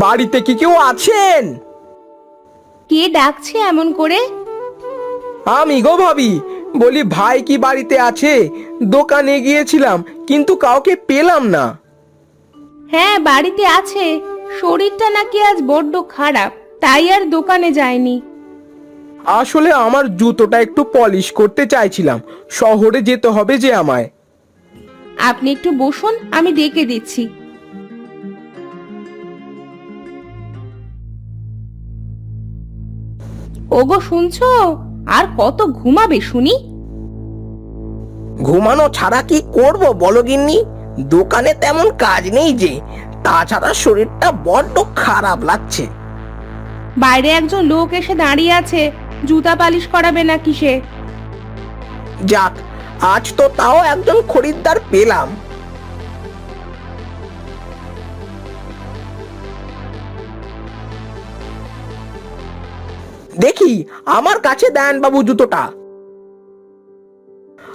বাড়িতে কি কেউ আছেন? কে ডাকছে এমন করে? আমি গো ভাবি বলি ভাই কি বাড়িতে আছে? দোকানে গিয়েছিলাম কিন্তু কাউকে পেলাম না। হ্যাঁ বাড়িতে আছে। শরীরটা নাকি আজ বড্ড খারাপ তাই আর দোকানে যায়নি। আসলে আমার জুতোটা একটু পলিশ করতে চাইছিলাম শহরে যেতে হবে যে আমায়। আপনি একটু বসুন আমি ডেকে দিচ্ছি। ওগো শুনছো? আর কত ঘুমাবে শুনি? ঘুমানো ছাড়া কি করব বলো গিন্নি? দোকানে তেমন কাজ নেই যে তাছাড়া শরীরটা বড্ড খারাপ লাগছে। বাইরে একজন লোক এসে দাঁড়িয়ে আছে জুতা পালিশ করাবে না কিসে যাক আজ তো তাও একজন খরিদ্দার পেলাম। দেখি, আমার কাছে দেন বাবু জুতোটা।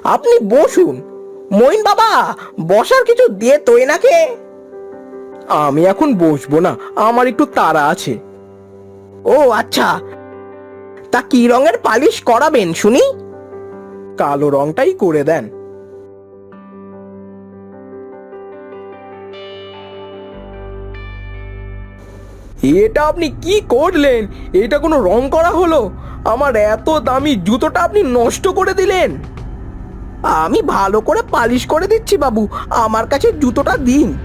আপনি বসুন। মইন বাবা, বসার কিছু দিয়ে তো এনাকে আমি এখন বসবো না, আমার একটু তাড়া আছে। ও আচ্ছা। তা কি রঙের পালিশ করাবেন, শুনি? কালো রংটাই করে দেন। এটা আপনি কি করলেন? এটা কোনো রং করা হলো? আমার এত দামি জুতোটা আপনি নষ্ট করে দিলেন। আমি ভালো করে পালিশ করে দিচ্ছি, বাবু। আমার কাছে জুতোটা দিন।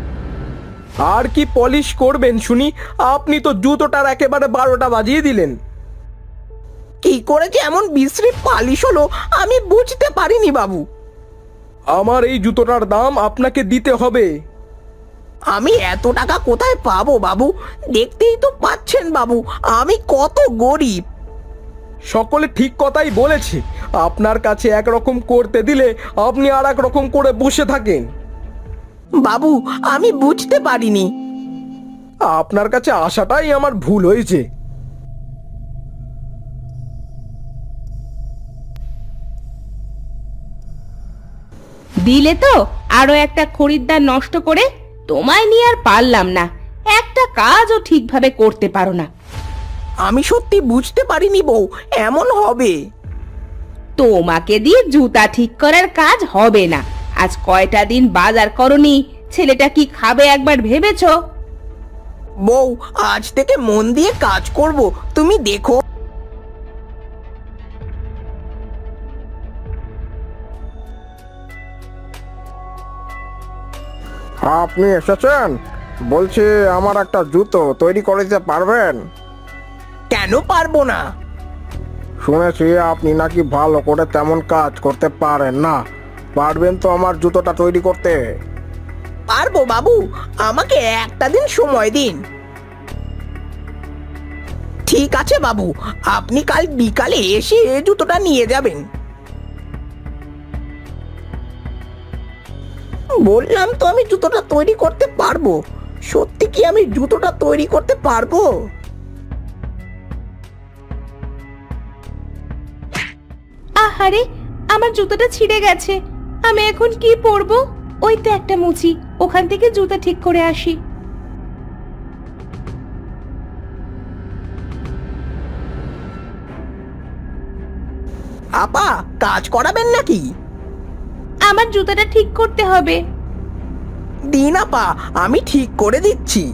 আর কি পলিশ করবেন, শুনি? আপনি তো জুতোটার একেবারে বারোটা বাজিয়ে দিলেন। কি করে যে এমন বিশ্রী পালিশ হলো, আমি বুঝতে পারিনি, বাবু। আমার এই জুতোটার দাম আপনাকে দিতে হবে। আমি এত টাকা কোথায় পাবো বাবু? দেখতেই তো পাচ্ছেন বাবু। আমি কত গরিব। সকলে ঠিক কথাই বলেছে। আপনার কাছে একরকম করতে দিলে আপনি আর এক রকম করে বসে থাকেন। বাবু আমি বুঝতে পারিনি। আপনার কাছে আসাটাই আমার ভুল হয়েছে। দিলে তো আরও একটা খরিদ্দার নষ্ট করে তোমায় নিয়ে আর পারলাম না। একটা কাজও ঠিকভাবে করতে পারো না। আমি সত্যি বুঝতে পারিনি বউ এমন হবে। তোমাকে দিয়ে জুতা ঠিক করার কাজ হবে না। আজ কয়টা দিন বাজার করনি ছেলেটা কি খাবে একবার ভেবেছো? বউ আজ থেকে মন দিয়ে কাজ করব তুমি দেখো। আপনি এসেছেন? বলছি আমার একটা জুতো তৈরি করে দিতে পারবেন? কেন পারব না? শুনেছি আপনি নাকি ভালো করে তেমন কাজ করতে পারেন না। পারবেন তো আমার জুতোটা তৈরি করতে। পারব বাবু আমাকে একটা দিন সময় দিন। ঠিক আছে বাবু আপনি কাল বিকালে এসে জুতোটা নিয়ে যাবেন। বললাম তো আমি জুতোটা তৈরি করতে পারব। সত্যি কি আমি জুতোটা তৈরি করতে পারব? আহারে আমার জুতোটা ছিঁড়ে গেছে। আমি এখন কি পরবো? ওই তো একটা মুচি ওখান থেকে জুতা ঠিক করে আসি। আপা কাজ করাবেন নাকি? আমার জুতাটা ঠিক করতে হবে। দিন আপা আমি ঠিক করে দিচ্ছি।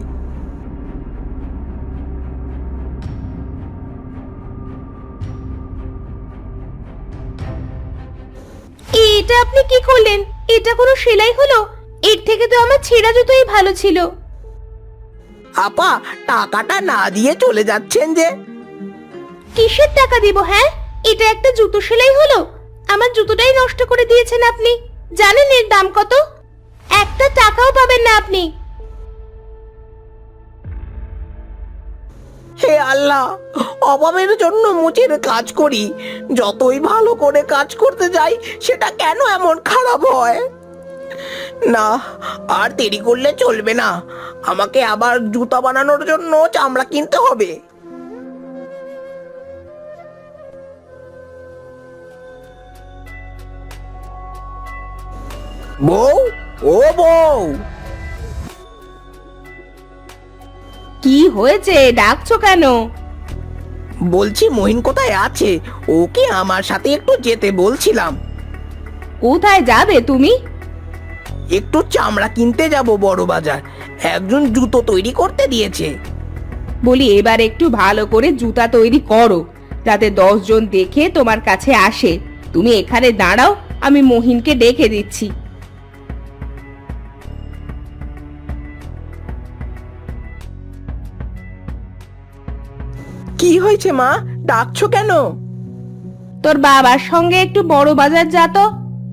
এটা আপনি কি করলেন? এটা কোনো সেলাই হলো? এর থেকে তো আমার ছেঁড়া জুতোই ভালো ছিল। আপা টাকাটা না দিয়ে চলে যাচ্ছেন যে। কিসের টাকা দিব হ্যাঁ? এটা একটা জুতো সেলাই হলো? আমার জুতোটাই নষ্ট করে দিয়েছেন আপনি। জানেন এর দাম কত? একটা টাকাও পাবেন না আপনি। হে আল্লাহ, অভাবের জন্য মুচের কাজ করি। যতই ভালো করে কাজ করতে যাই, সেটা কেন এমন খারাপ হয়? না, আর দেরি করলে চলবে না। আমাকে আবার জুতা বানানোর জন্য চামড়া কিনতে হবে। বউ? ও বউ! কি হয়েছে? ডাকছো কেন? বলছি মহিন কোথায় আছে? ওকে আমার সাথে একটু যেতে বলছিলাম। কোথায় যাবে তুমি? একটু চামড়া কিনতে যাব বড় বাজার। একজন জুতো তৈরি করতে দিয়েছে। বলি এবার একটু ভালো করে জুতা তৈরি করো যাতে জন দেখে তোমার কাছে আসে। তুমি এখানে দাঁড়াও আমি মহিনকে ডেকে দিচ্ছি। কি হয়েছে মা? ডাকছো কেন? তোর বাবার সঙ্গে একটু বড় বাজার যা তো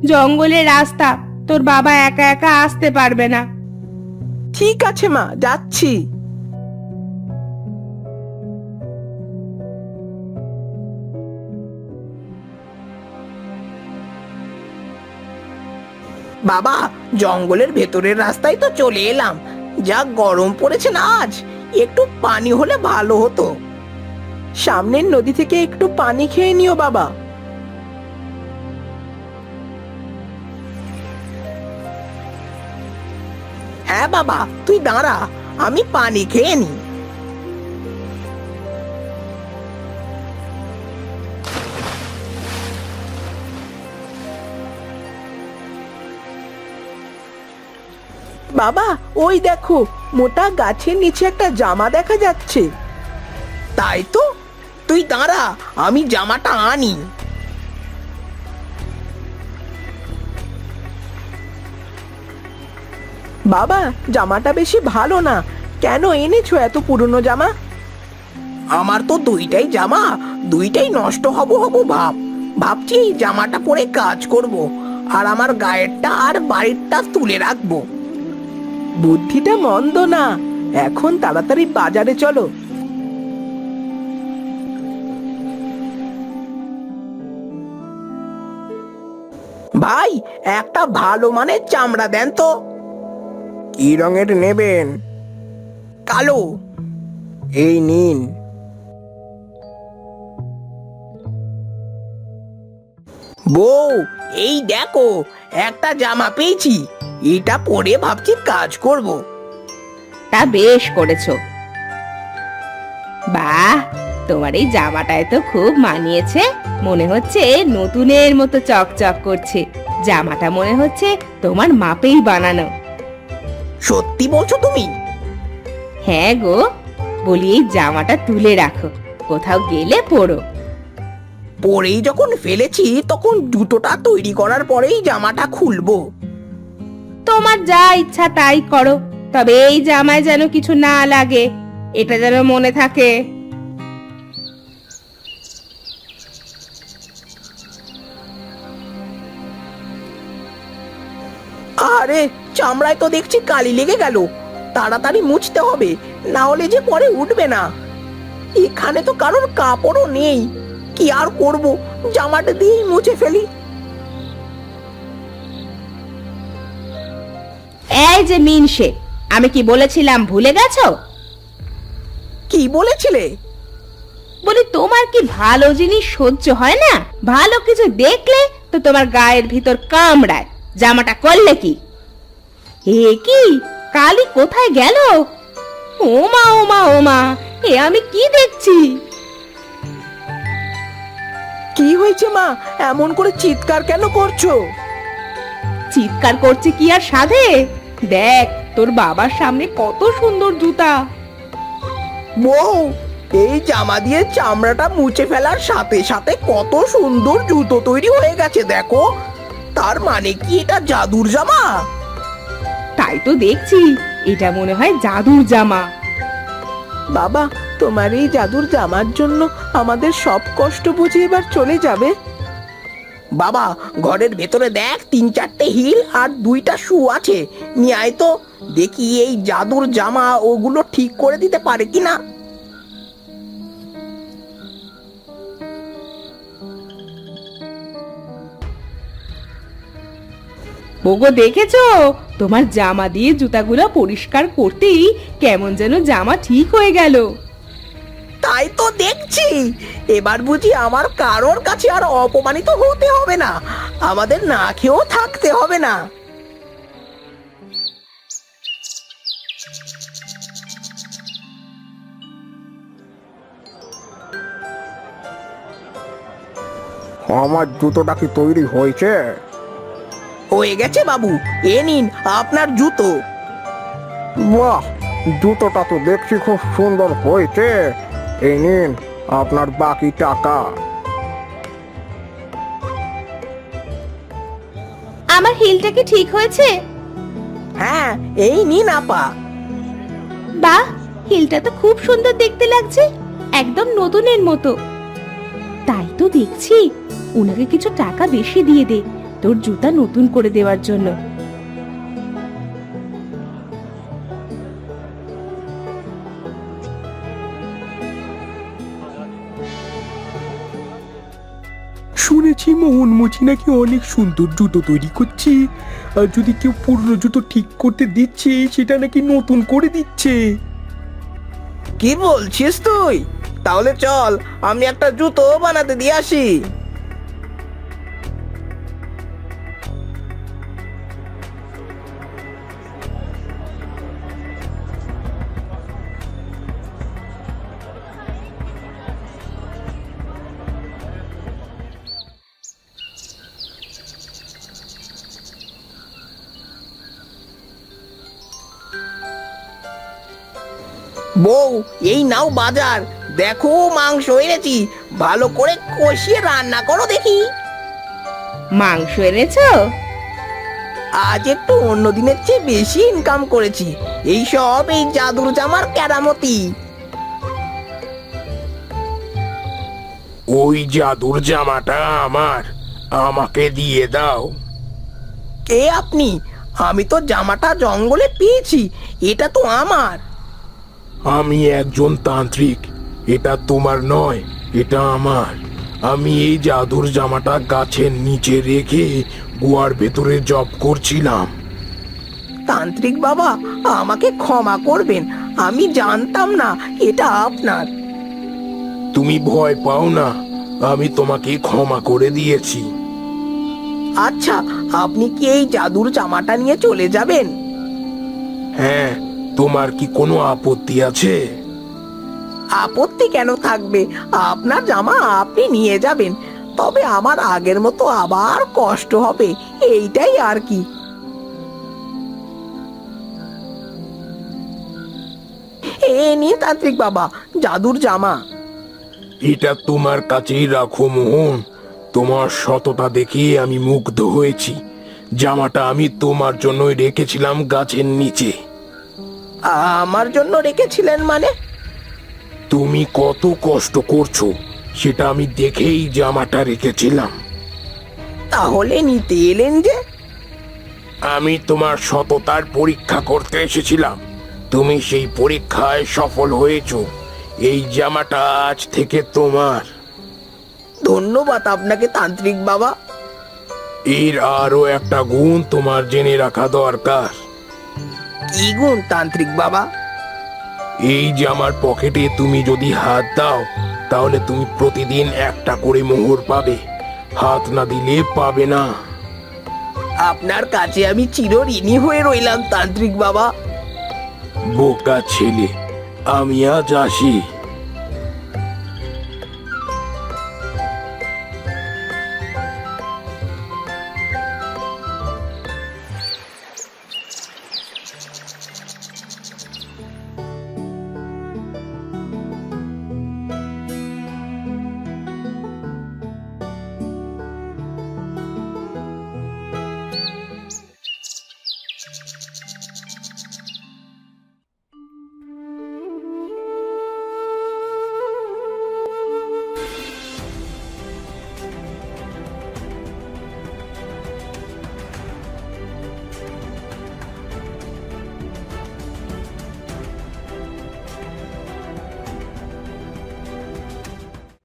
জঙ্গলের রাস্তা তোর বাবা একা একা আসতে পারবে না। ঠিক আছে মা যাচ্ছি। বাবা জঙ্গলের ভেতরের রাস্তায় তো চলে এলাম। যা গরম পড়েছে না আজ একটু পানি হলে ভালো হতো। সামনের নদী থেকে একটু পানি খেয়ে নিও, বাবা। হ্যাঁ বাবা, তুই দাঁড়া, আমি পানি খেয়ে নি। বাবা, ওই দেখো, মোটা গাছের নিচে একটা জামা দেখা যাচ্ছে। তাই তো? তুই দাঁড়া, আমি জামাটা আনি। বাবা, জামাটা বেশি ভালো না। কেন এনেছো এত পুরনো জামা? আমার তো দুইটাই জামা, দুইটাই নষ্ট হব হব ভাব। ভাবছি এই জামাটা পরে কাজ করব, আর আমার গায়েরটা আর বাড়িরটা তুলে রাখব। বুদ্ধিটা মন্দ না। এখন তাড়াতাড়ি বাজারে চলো। ভাই একটা ভালো মানের চামড়া দেন তো। কি রঙের নেবেন? কালো। এই নিন। বউ এই দেখো একটা জামা পেয়েছি। এটা পরে ভাবছি কাজ করব। তা বেশ করেছ। বাহ তোমার এই জামাটায় তো খুব মানিয়েছে। মনে হচ্ছে নতুনের মতো চকচক করছে। জামাটা মনে হচ্ছে তোমার মাপেই বানানো। সত্যি বলছো তুমি? হ্যাঁ গো বলি এই জামাটা তুলে রাখো কোথাও গেলে পরো। পরেই যখন ফেলেছি তখন জুতোটা তৈরি করার পরেই জামাটা খুলবো। তোমার যা ইচ্ছা তাই করো তবে এই জামায় যেন কিছু না লাগে এটা যেন মনে থাকে। আরে চামড়ায় তো দেখছি কালি লেগে গেল। তাড়াতাড়ি মুছতে হবে না হলে যে পরে উঠবে না। এখানে তো কারোর কাপড়ও নেই। কি আর করব জামাটা দিয়েই মুছে ফেলি। এই যে মিনসে আমি কি বলেছিলাম ভুলে গেছো? কি বলেছিলে? বলি তোমার কি ভালো জিনিস সহ্য হয় না? ভালো কিছু দেখলে তো তোমার গায়ের ভিতর কামড়ায়। জামাটা করলে কি? এ কি? কালি কোথায় গেল? ওমা ওমা ওমা এ আমি কি দেখছি? কি হয়েছে মা? এমন করে চিৎকার কেন করছ? চিৎকার করছে কি আর সাধে? দেখ তোর বাবার সামনে কত সুন্দর জুতা। বউ এই জামা দিয়ে চামড়াটা মুছে ফেলার সাথে সাথে কত সুন্দর জুতো তৈরি হয়ে গেছে দেখো। তার মানে কি এটা জাদুর জামা? তাই তো দেখছি, এটা মনে হয় জাদুর জামা। বাবা, তোমার এই জাদুর জামার জন্য আমাদের সব কষ্ট বুঝে এবার চলে যাবে। বাবা, ঘরের ভেতরে দেখ, তিন চারটে হিল আর দুইটা শু আছে। নিয়ে আয় তো, দেখি এই জাদুর জামা ওগুলো ঠিক করে দিতে পারে কিনা। ওগো দেখেছ? তোমার জামা দিয়ে জুতাগুলো পরিষ্কার করতেই কেমন যেন জামা ঠিক হয়ে গেল। তাই তো দেখছি। এবার বুঝি আমার কারোর কাছে আর অপমানিত হতে হবে না। আমাদের না খেয়েও থাকতে হবে না। আমার জুতোটা কি তৈরি হয়েছে? হয়ে গেছে বাবু। এ নিন আপনার জুতো। বাহ জুতোটা তো দেখছি খুব সুন্দর হয়েছে। এই নিন আপনার বাকি টাকা। আমার হিলটা কি ঠিক হয়েছে? হ্যাঁ এই নিন আপা। বাহ হিলটা তো খুব সুন্দর দেখতে লাগছে একদম নতুনের মতো। তাই তো দেখছি ওনাকে কিছু টাকা বেশি দিয়ে দে। তোর জুতা নতুন করে দেওয়ার জন্য। শুনেছি মোহন মুচি নাকি অনেক সুন্দর জুতো তৈরি করছে। আর যদি কেউ পুরনো জুতো ঠিক করতে দিচ্ছে সেটা নাকি নতুন করে দিচ্ছে। কি বলছিস তুই? তাহলে চল আমি একটা জুতো বানাতে দিয়ে আসি। বউ এই নাও বাজার। দেখো মাংস এনেছি ভালো করে কষিয়ে রান্না করো দেখি। মাংস এনেছো? আজ একটু অন্য দিনের চেয়ে বেশি ইনকাম করেছি। এই সব এই জাদুর জামার কেরামতি। ওই জাদুর জামাটা আমার। আমাকে দিয়ে দাও। কে আপনি? আমি তো জামাটা জঙ্গলে পেয়েছি এটা তো আমার। আমি একজন তান্ত্রিক। এটা তোমার নয় এটা আমার। আমি এই জাদুর জামাটা গাছের নিচে রেখে গুয়ার ভেতরে জব করছিলাম। তান্ত্রিক বাবা আমাকে ক্ষমা করবেন। আমি জানতাম না এটা আপনার। তুমি ভয় পাও না আমি তোমাকে ক্ষমা করে দিয়েছি। আচ্ছা আপনি কি এই জাদুর জামাটা নিয়ে চলে যাবেন? হ্যাঁ তোমার কি কোনো আপত্তি আছে? আপত্তি কেন থাকবে? আপনার জামা আপনি নিয়ে যাবেন। তবে আমার আগের মতো আবার কষ্ট হবে এইটাই আর কি। এ নিন তান্ত্রিক বাবা জাদুর জামা। এটা তোমার কাছেই রাখো মোহন। তোমার সততা দেখে আমি মুগ্ধ হয়েছি। জামাটা আমি তোমার জন্যই রেখেছিলাম গাছের নিচে। আমার জন্য রেখেছিলেন মানে? তুমি কত কষ্ট করছ সেটা আমি দেখেই জামাটা রেখেছিলাম। তাহলে নিতে এলেন যে? আমি তোমার সততার পরীক্ষা করতে এসেছিলাম। তুমি সেই পরীক্ষায় সফল হয়েছো। এই জামাটা আজ থেকে তোমার। ধন্যবাদ আপনাকে তান্ত্রিক বাবা। এর আরও একটা গুণ তোমার জেনে রাখা দরকার। কি গুণ তান্ত্রিক বাবা। এই যে আমার পকেটে তুমি যদি হাত দাও তাহলে তুমি প্রতিদিন একটা করে মোহর পাবে। হাত না দিলে পাবে না। আপনার কাছে আমি চির ঋণী হয়ে রইলাম তান্ত্রিক বাবা। বোকা ছেলে আমি আজ আসি।